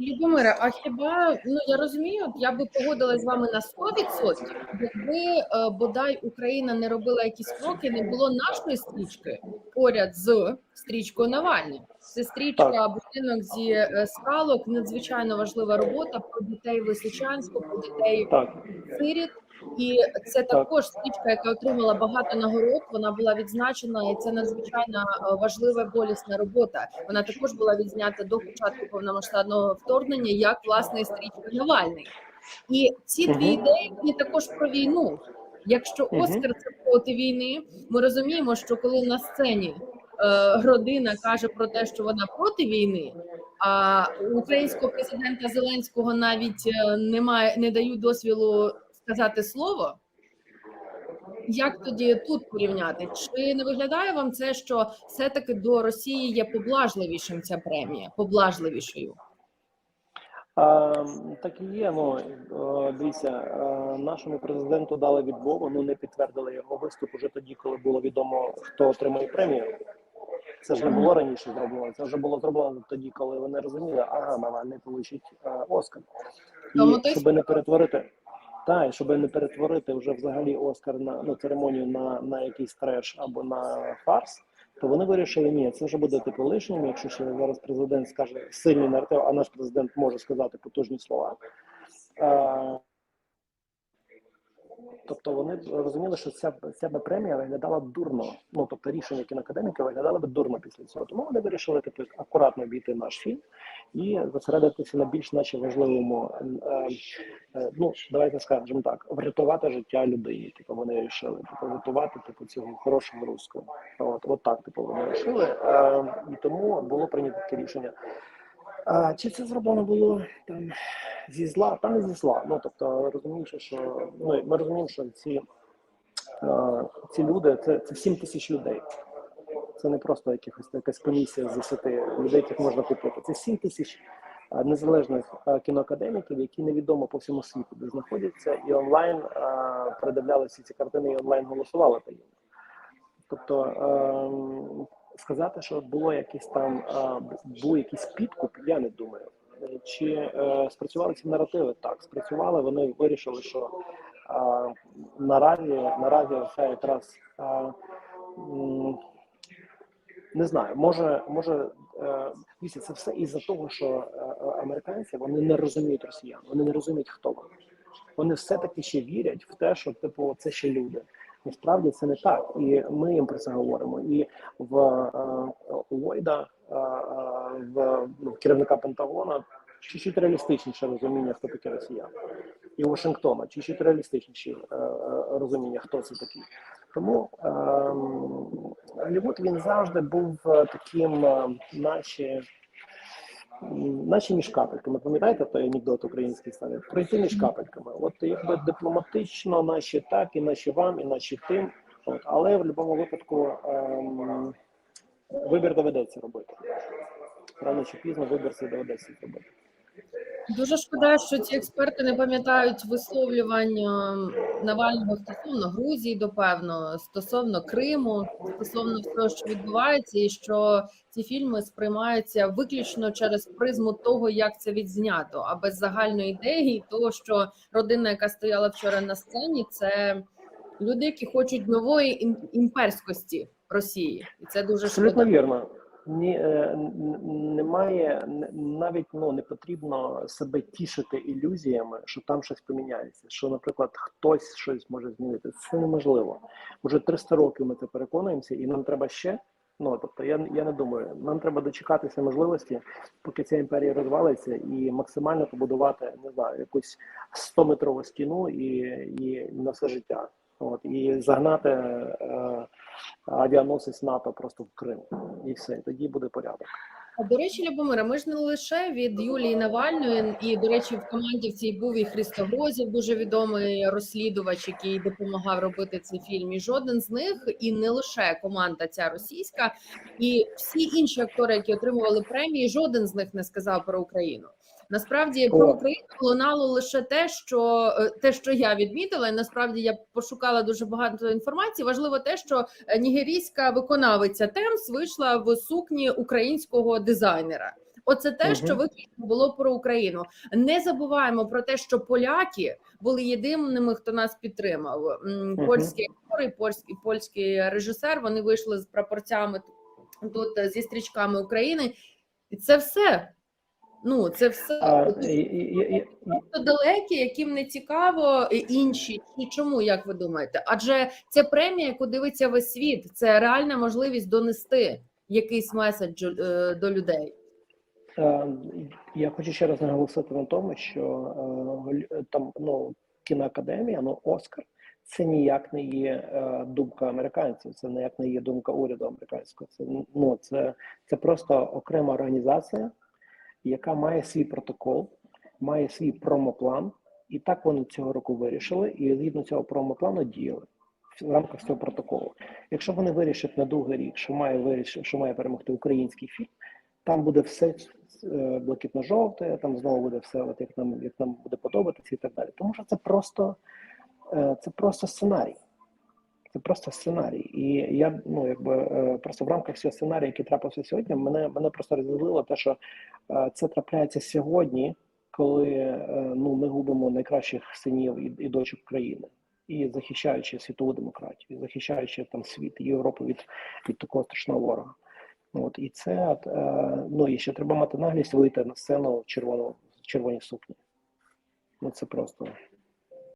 Любомире, а хіба ну я розумію, я би погодилась з вами на 100%, якби е, бодай Україна не робила якісь кроки, не було нашої стрічки поряд з стрічкою Навального. Це стрічка будинок зі е, скалок, надзвичайно важлива робота про дітей Лисичанську, про дітей сиріт. І це також стрічка, яка отримала багато нагород. Вона була відзначена, і це надзвичайно е, важлива болісна робота. Вона також була відзнята до початку повномасштабного вторгнення, як власне стрічка Навальний. І ці дві ідеї вони також про війну. Якщо Оскар це проти війни, ми розуміємо, що коли на сцені е, родина каже про те, що вона проти війни, а українського президента Зеленського навіть е, немає, не дають дозвілу сказати слово. Як тоді тут порівняти? Чи не виглядає вам це, що все-таки до Росії є поблажливішим ця премія, поблажливішою? а, так і є. Ну дивіться, нашому президенту дали відмову, ну не підтвердили його виступ уже тоді, коли було відомо, хто отримає премію. Це ж не було раніше зроблено. Це вже було зроблено тоді, коли вони розуміли, ага, Навальний получить е, Оскар. Тому І щоб не перетворити. Так, і щоб не перетворити вже взагалі Оскар на ну, церемонію на, на якийсь треш або на фарс, то вони вирішили, ні, це вже буде типу лишнім. Якщо ще зараз президент скаже сильний наратив, а наш президент може сказати потужні слова. Тобто вони б розуміли, що ця, ця би премія виглядала дурно. Ну тобто рішення кінокадеміка виглядали би дурно після цього. Тому вони вирішили типу, акуратно обійти наш фільм і зосередитися на більш наче важливому. Е, е, ну давайте скажемо так: врятувати життя людей. Типу вони вирішили типу, врятувати типу цього хорошого руського. От, от так, типу, вони вирішили. Е, і тому було прийнято таке рішення. А, чи це зроблено було там зі зла? Та не зі зла. Ну тобто розумієш, що ну ми розуміємо, що ці, е, ці люди це, це 7 тисяч людей. Це не просто якихось якась комісія з 10 людей, яких можна купити. Це 7 тисяч незалежних кіноакадеміків, які невідомо по всьому світу, де знаходяться, і онлайн передивляли всі ці картини і онлайн голосували по ним. Тобто ем, сказати, що було якийсь там був якийсь підкуп, я не думаю. Чи е, спрацювали ці наративи? Так, спрацювали. Вони вирішили, що е, наразі наразі це якраз е, не знаю, може, може е, це все із-за того, що е, американці вони не розуміють росіян, вони не розуміють, хто вони. Вони все-таки ще вірять в те, що типу це ще люди. Насправді це не так, і ми їм про це говоримо. І в е, Ллойда, е, е, в ну, керівника Пентагона, чуть-чуть реалістичніше розуміння, хто такі росіяни, і Вашингтона чуть-чуть реалістичніше е, е, розуміння, хто це такі. Тому е, він завжди був е, таким, е, наче. Наче між капельками, пам'ятаєте той анекдот український ставить? Пройти між капельками. От якби дипломатично, наче так, і наче вам, і наче тим. От, але в будь-якому випадку ем, вибір доведеться робити. Рано чи пізно вибір це доведеться робити. Дуже шкода, що ці експерти не пам'ятають висловлювання Навального стосовно Грузії, допевно, стосовно Криму, стосовно всього, що відбувається, і що ці фільми сприймаються виключно через призму того, як це відзнято, а без загальної ідеї, того, що родина, яка стояла вчора на сцені, це люди, які хочуть нової ім- імперськості Росії, і це дуже шкода. вірно. Ні, е, немає навіть ну не потрібно себе тішити ілюзіями, що там щось поміняється. Що, наприклад, хтось щось може змінити. Це неможливо. Уже 300 років ми це переконуємося, і нам треба ще. Ну тобто, я я не думаю, нам треба дочекатися можливості, поки ця імперія розвалиться, і максимально побудувати не знаю якусь 100-метрову стіну і, і на все життя. От і загнати е, авіаносець НАТО просто в Крим, і все, тоді буде порядок. До речі, Любомира, ми ж не лише від Юлії Навальної, і до речі, в команді в цій був і Христо Грозів, дуже відомий розслідувач, який допомагав робити цей фільм. І жоден з них, і не лише команда ця російська, і всі інші актори, які отримували премії, жоден з них не сказав про Україну. Насправді про Україну лунало лише те, що е, те, що я відмітила, і насправді я пошукала дуже багато інформації. Важливо те, що е, нігерійська виконавиця Темс вийшла в сукні українського дизайнера. Оце те, Мгм. що виключно було про Україну. Не забуваємо про те, що поляки були єдиними, хто нас підтримав. Мгм. Польські актори, польський польський режисер. Вони вийшли з прапорцями тут е, зі стрічками України, і це все. Ну це все А, і, і, і, просто далекі, яким не цікаво інші. І чому як ви думаєте? Адже це премія, яку дивиться весь світ. Це реальна можливість донести якийсь меседж е, до людей. Е, Я хочу ще раз наголосити на тому, що е, там ну кіноакадемія, ну Оскар, це ніяк не є думка американців, це ніяк не є думка уряду американського. Це ну це, це просто окрема організація, яка має свій протокол, має свій промоплан, і так вони цього року вирішили, і згідно цього промоплану діяли в рамках цього протоколу. Якщо вони вирішать на другий рік, що має вирішити, що має перемогти український фільм. Там буде все е, блакитно-жовте, там знову буде все, от як нам як нам буде подобатися і так далі. Тому що це просто е, це просто сценарій. Це просто сценарій. І я ну якби е, просто в рамках цього сценарію, який трапився сьогодні, мене мене просто розізлило те, що е, це трапляється сьогодні, коли е, ну ми губимо найкращих синів і, і дочок країни. І захищаючи світову демократію, і захищаючи там світ і Європу від, від такого страшного ворога. От і це ну і ще треба мати наглість вийти на сцену червоно в червоній сукні. Ну це просто